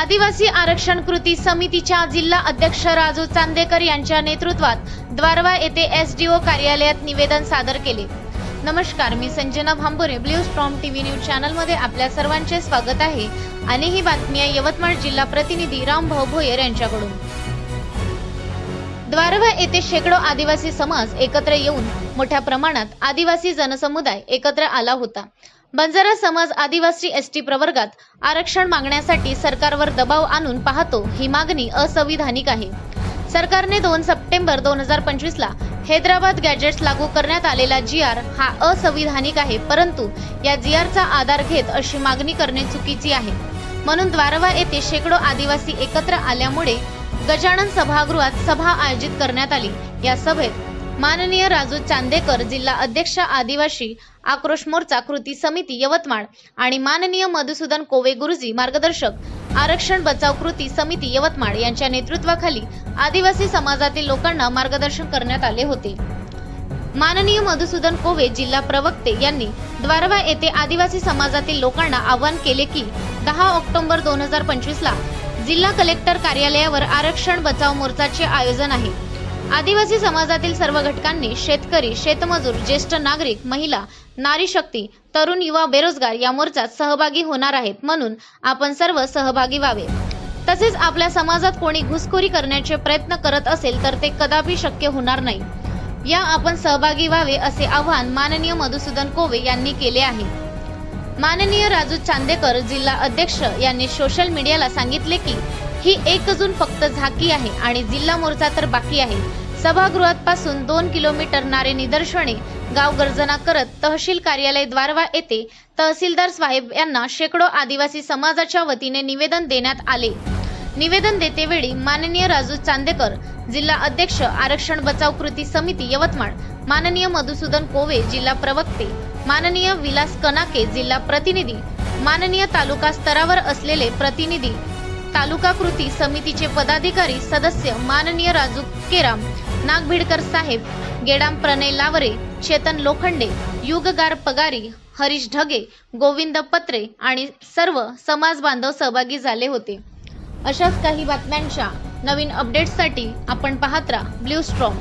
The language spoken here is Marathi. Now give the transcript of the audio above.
आदिवासी आरक्षण कृती समितीच्या जिल्हा अध्यक्ष राजू चांदेकर यांच्या नेतृत्वात द्वारवा येथे एस डी ओ कार्यालयात निवेदन सादर केले. नमस्कार मी Sanjana Bhambure blue storm TV news चॅनलमध्ये आपल्या सर्वांचे स्वागत आहे. आणि ही बातमी आहे यवतमाळ जिल्हा प्रतिनिधी रामभाऊ भोयर यांच्याकडून. द्वारवा येथे शेकडो आदिवासी समाज एकत्र येऊन मोठ्या प्रमाणात आदिवासी जनसमुदाय एकत्र आला होता. बंजारा समाज आदिवासी एस टी प्रवर्गात आरक्षण मागण्यासाठी सरकारवर दबाव आणून पाहतो ही मागणी असंविधानिक आहे. सरकारने दोन सप्टेंबर दोन हजार पंचवीसला हैदराबाद गॅजेट्स लागू करण्यात आलेला जी आर हा असंविधानिक आहे परंतु या जी आरचा आधार घेत अशी मागणी करणे चुकीची आहे. म्हणून द्वारवा येथे शेकडो आदिवासी एकत्र आल्यामुळे गजानन सभागृहात सभा आयोजित करण्यात आली. या सभेत माननीय राजू चांदेकर जिल्हा अध्यक्ष आदिवासी आक्रोश मोर्चा कृती समिती यवतमाळ आणि माननीय मधुसूदन कोवे गुरुजी मार्गदर्शक आरक्षण बचाव कृती समिती यवतमाळ यांच्या नेतृत्वाखाली आदिवासी समाजातील लोकांना मार्गदर्शन करण्यात आले होते. माननीय मधुसूदन कोवे जिल्हा प्रवक्ते यांनी द्वारवा येथे आदिवासी समाजातील लोकांना आवाहन केले की दहा ऑक्टोबर दोन हजार पंचवीस ला जिल्हा कलेक्टर कार्यालयावर आरक्षण बचाव मोर्चाचे आयोजन आहे. आदिवासी समाजातील सर्व घटकांनी शेतकरी शेतमजूर ज्येष्ठ नागरिक महिला नारी शक्ती तरुण युवा बेरोजगार या मोर्चात सहभागी होणार आहेत म्हणून आपण सर्व सहभागी व्हावे. तसेच आपल्या समाजात कोणी घुसखोरी करण्याचे प्रयत्न करत असेल तर ते कदापि शक्य होणार नाही. या आपण सहभागी व्हावे असे आवाहन माननीय मधुसूदन कोवे यांनी केले आहे. माननीय राजू चांदेकर जिल्हा अध्यक्ष यांनी सोशल मीडियाला सांगितले की ही एक अजून फक्त झाकी आहे आणि जिल्हा मोर्चा तर बाकी आहे. सभागृहात पासून दोन किलोमीटर नारे निदर्शने गाव गर्जना करत तहसील कार्यालय द्वारवा येथे तहसीलदार साहेब यांना शेकडो आदिवासी समाजाच्या वतीने निवेदन देण्यात आले. निवेदन देतेवेळी माननीय राजू चांदेकर जिल्हा अध्यक्ष आरक्षण बचाव कृती समिती यवतमाळ माननीय मधुसूदन कोवे जिल्हा प्रवक्ते माननीय विलास कनाके जिल्हा प्रतिनिधी माननीय तालुका स्तरावर असलेले प्रतिनिधी तालुका कृती समितीचे पदाधिकारी सदस्य माननीय राजू केराम नागभिडकर साहेब गेडाम प्रणय लावरे चेतन लोखंडे युगगार पगारी हरीश ढगे गोविंद पत्रे आणि सर्व समाज बांधव सहभागी झाले होते. अशाच काही बातम्यांच्या नवीन अपडेट्ससाठी आपण पाहत राहा ब्ल्यू स्ट्रॉंग